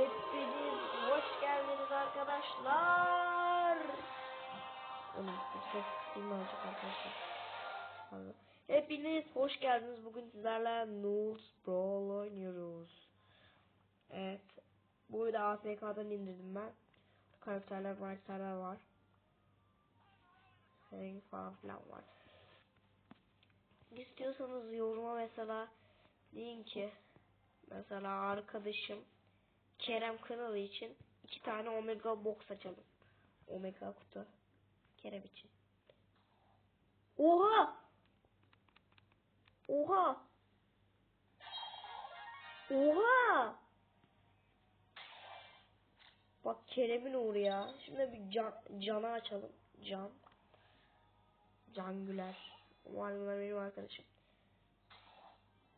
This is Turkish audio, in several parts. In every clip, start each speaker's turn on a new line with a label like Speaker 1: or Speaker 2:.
Speaker 1: Hepiniz hoş geldiniz arkadaşlar. Oğlum bu ses olacak arkadaşlar. Hepiniz hoş geldiniz. Bugün sizlerle Nools Brawl oynuyoruz. Evet. Bu da AFK'dan indirdim ben. Karakterler, karakterler var. Renk falan filan var. İstiyorsanız yoruma mesela deyin ki mesela arkadaşım Kerem kanalı için iki tane Omega box açalım. Omega kutu. Kerem için. Oha! Oha! Oha! Bak Kerem'in uğru ya. Şimdi bir can, canı açalım. Can. Can Güler. Umarım bunlar benim arkadaşım.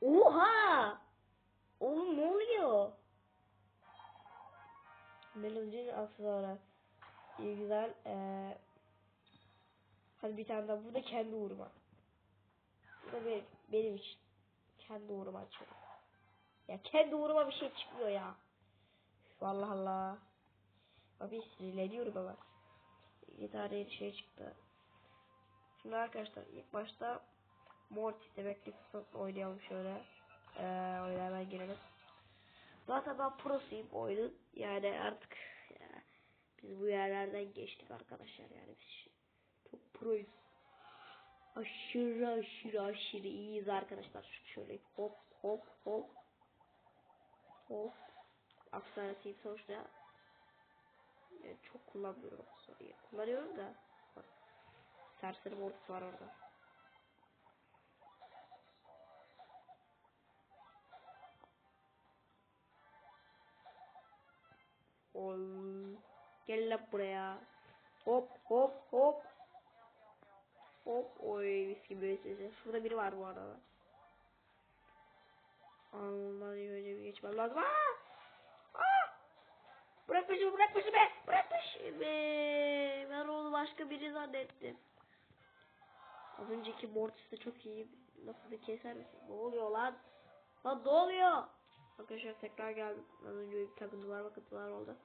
Speaker 1: Oha! Oğlum ne oluyor? Melodinin aksesuarı. İyi güzel. Ee, hadi bir tane daha. Bu da kendi uğruma. Bu da benim, benim için. Kendi uğruma açıyorum. Ya kendi uğruma bir şey çıkmıyor ya. Üf, Allah. Abi sinirleniyorum ama. Bir tane yeni şey çıktı. Şimdi arkadaşlar ilk başta Mortis demekli kısmını oynayalım şöyle. Ee, hemen girelim. Zaten ben prosuyum oyunun. Yani artık ya, biz bu yerlerden geçtik arkadaşlar yani biz çok proyuz. Aşırı aşırı aşırı iyiyiz arkadaşlar. Şöyle hop hop hop hop. Aksaratayım sonuçta. Yani çok kullanmıyorum aksaratayı. Kullanıyorum da. Bak. Serseri mortis var orada. Gel buraya. Hop hop hop. Hop oy mis gibi sesi. Şurada biri var bu arada. Ondan öyle bir geçmem lazım. Aa! Aa! Bırak peşimi bırak peşimi. Bırak peşimi. Ben onu başka biri zannettim. Az önceki Mortis de çok iyi. Lafını keser misin? Ne oluyor lan? Lan ne oluyor? Arkadaşlar tekrar geldim. Az önce bir takıntılar bakıntılar oldu.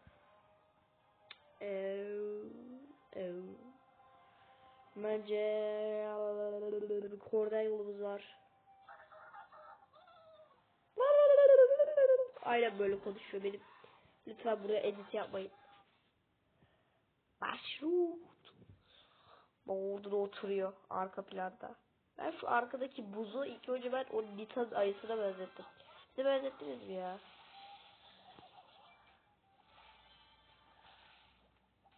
Speaker 1: Bence korden yolumuz var. Aynen böyle konuşuyor benim. Lütfen buraya edit yapmayın. Başrut. Orada oturuyor arka planda. Ben şu arkadaki buzu ilk önce ben o Nitan ayısına benzettim. Size benzettiniz mi ya?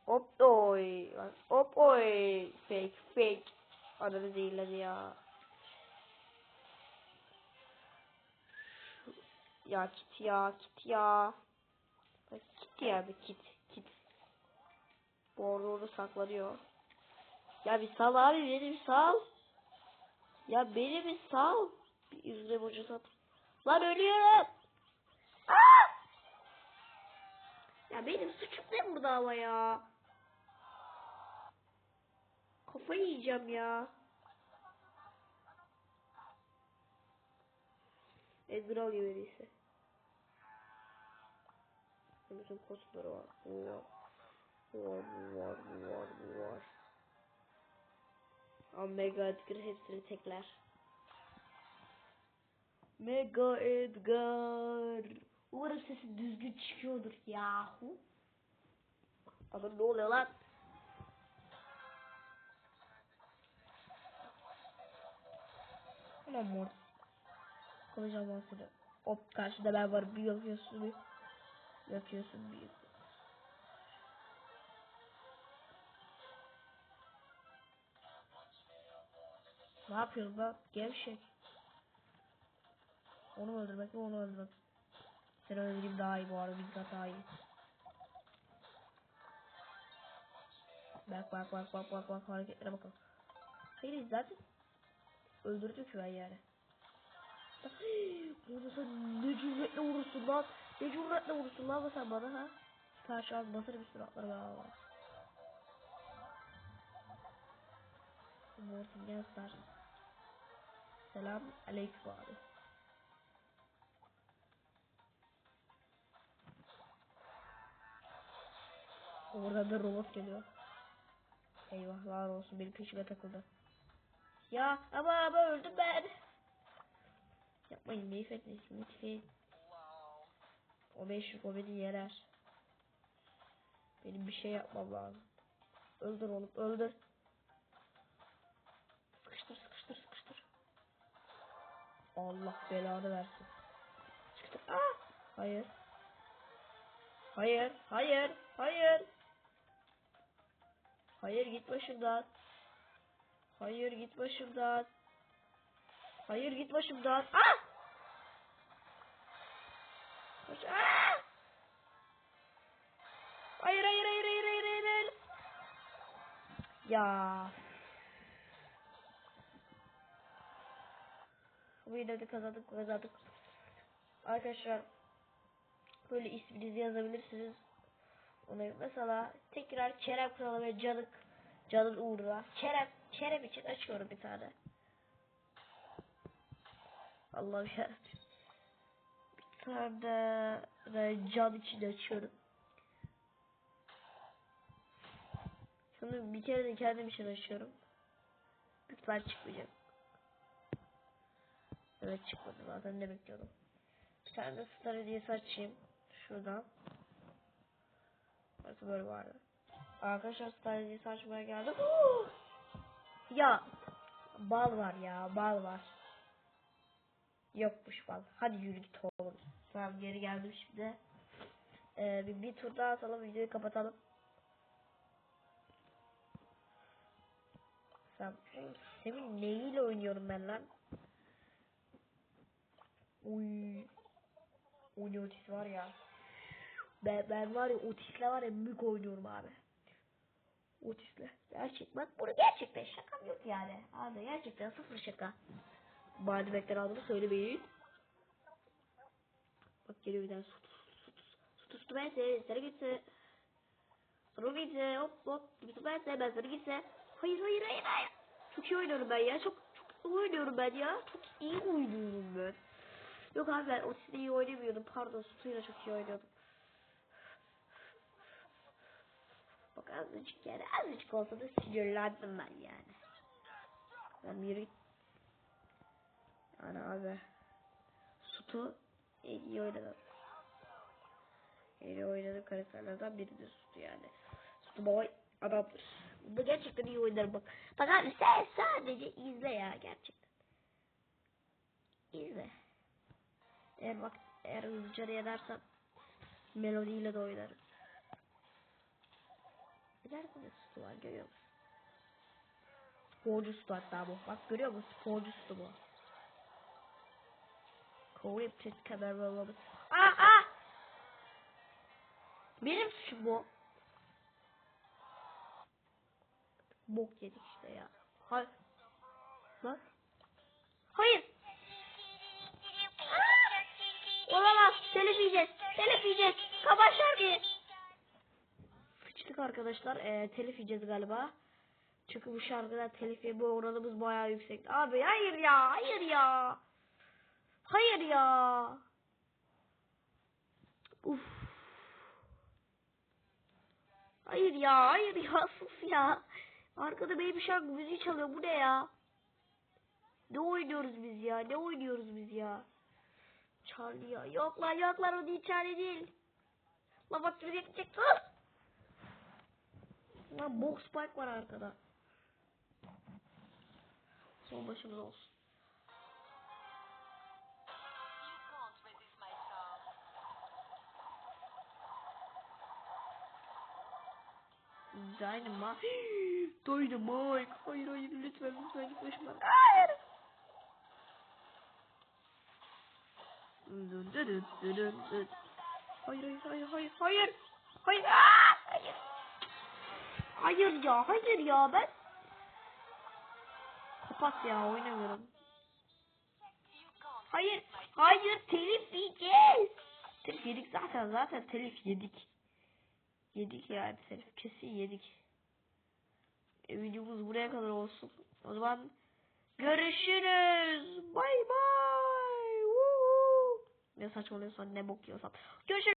Speaker 1: Hop oy. Hop oy. Fake fake. Ananı zehirledi ya. Ya kit ya kit ya. Kit ya bir kit kit. Bu orada orada saklanıyor. Ya bir sal abi beni bir sal. Ya beni bir sal. Bir yüzüne boca sat. Lan ölüyorum. Aa! Ya benim suçum ne burada ama ya. Kafayı yiyeceğim ya. Edgar alıyor öyleyse. Bütün postları var. Bu var. Bu var, bu var, bu var, bu var. Ama Mega Edgar hepsini tekler. Mega Edgar. Umarım sesi düzgün çıkıyordur yahu. Adam ne oluyor lan? Tamam mor. Konuşacağım ben seni. Hop karşıda ben varım. Bir yapıyorsun bir. Yapıyorsun bir. Ne yapıyorum ben? Gevşek. Onu öldürmek onu öldürmek. Seni öldüreyim daha iyi bu arada. Bir kat daha iyi. Bak bak bak bak bak bak hareketlere bakalım. Hayır zaten öldürdüm şu an yani. Burada sen ne cüretle vurursun lan. Ne cüretle vurursun lan sen bana ha. Şu an basarım üstüne atlarım ha. Mortin gençler. Selam aleyküm abi. Oradan da robot geliyor. Eyvahlar olsun benim peşime takıldı. Ya ama ama öldüm ben. Yapmayın beyefendi lütfen. O meşhur o beni yener. Benim bir şey yapmam lazım. Öldür oğlum öldür. Sıkıştır sıkıştır sıkıştır. Allah belanı versin. Sıkıştır. Aa! Hayır. Hayır, hayır, hayır. Hayır git başımdan. Hayır git başımdan. Hayır git başımdan. Ah! Koş. Ah! Hayır hayır hayır hayır hayır hayır. Ya. Bu yine de kazandık kazandık. Arkadaşlar böyle isminizi yazabilirsiniz. Ona mesela tekrar Kerem kanalı ve Canık Can'ın uğruna Kerem Kerem için açıyorum bir tane. Allah'ım ya. Bir tane de Can için açıyorum. Şunu bir kere de kendim için açıyorum. Lütfen çıkmayacak. Evet çıkmadı zaten ne bekliyordum. Bir tane de star hediyesi açayım. Şuradan. Burası böyle vardı. Arkadaşlar star hediyesi açmaya geldim. ya bal var ya bal var. Yokmuş bal. Hadi yürü git oğlum. Tamam geri geldim şimdi. Ee, bir, bir tur daha atalım videoyu kapatalım. Sen, senin neyiyle oynuyorum ben lan? Uy. Ne otis var ya. Ben, ben var ya otisle var ya mük oynuyorum abi. Otisle. Gerçek bak bunu gerçekten şakam yok yani. Abi gerçekten sıfır şaka. Bademekler aldığımı söylemeyin. Bak geliyor bir tane su su ben seni sana gitse. Sana gitse hop hop su ben seni ben sana gitse. Hayır hayır hayır hayır. Çok iyi oynuyorum ben ya. Çok çok iyi oynuyorum ben ya. Çok iyi oynuyorum ben. Yok abi ben Otis'te iyi oynamıyordum. Pardon Sutu'yla çok iyi oynuyordum. Bak azıcık yani azıcık olsa da sinirlendim ben yani. Ben yürü. Yani abi. Sutu iyi oynadım. En iyi oynadığım karakterlerden biri de Sutu yani. Sutu baba adamdır. Bunda gerçekten iyi oynarım bak. Bak abi sen sadece izle ya gerçekten. İzle. Eğer bak eğer hızlıca yenersem melodiyle de oynarım. Nerede de sütü var görüyor musun? Sporcu sütü hatta bu. Bak görüyor musun? Sporcu sütü bu. Corrupted camera Aa aa! Benim suçum bu. Bok yedik işte ya. Hayır. Lan. Hayır. Olamaz. Telif yiyeceğiz. Telif yiyeceğiz. Kabaşlar diye. Arkadaşlar. Ee, telif yiyeceğiz galiba. Çünkü bu şarkıda telif yeme oranımız bayağı yüksek. Abi hayır ya. Hayır ya. Hayır ya. Uf. Hayır ya. Hayır ya. Sus ya. Arkada benim şarkı müziği çalıyor. Bu ne ya? Ne oynuyoruz biz ya? Ne oynuyoruz biz ya? Charlie ya. Yok lan yok lan o Charlie değil. Lan bak müzik gidecek. Lan box spike var arkada. Son başımız olsun. Dynamite. Dynamite. Hayır hayır lütfen lütfen git başımdan. Hayır. Hayır hayır hayır hayır hayır. Hayır. Hayır. Hayır ya hayır ya ben. Kapat ya oynamıyorum. Hayır. Hayır telif yiyeceğiz. Telif yedik zaten zaten telif yedik. Yedik yani telif kesin yedik. E, videomuz buraya kadar olsun. O zaman görüşürüz. Bay bay. Ne saçmalıyorsan ne bok yiyorsan. Görüşürüz.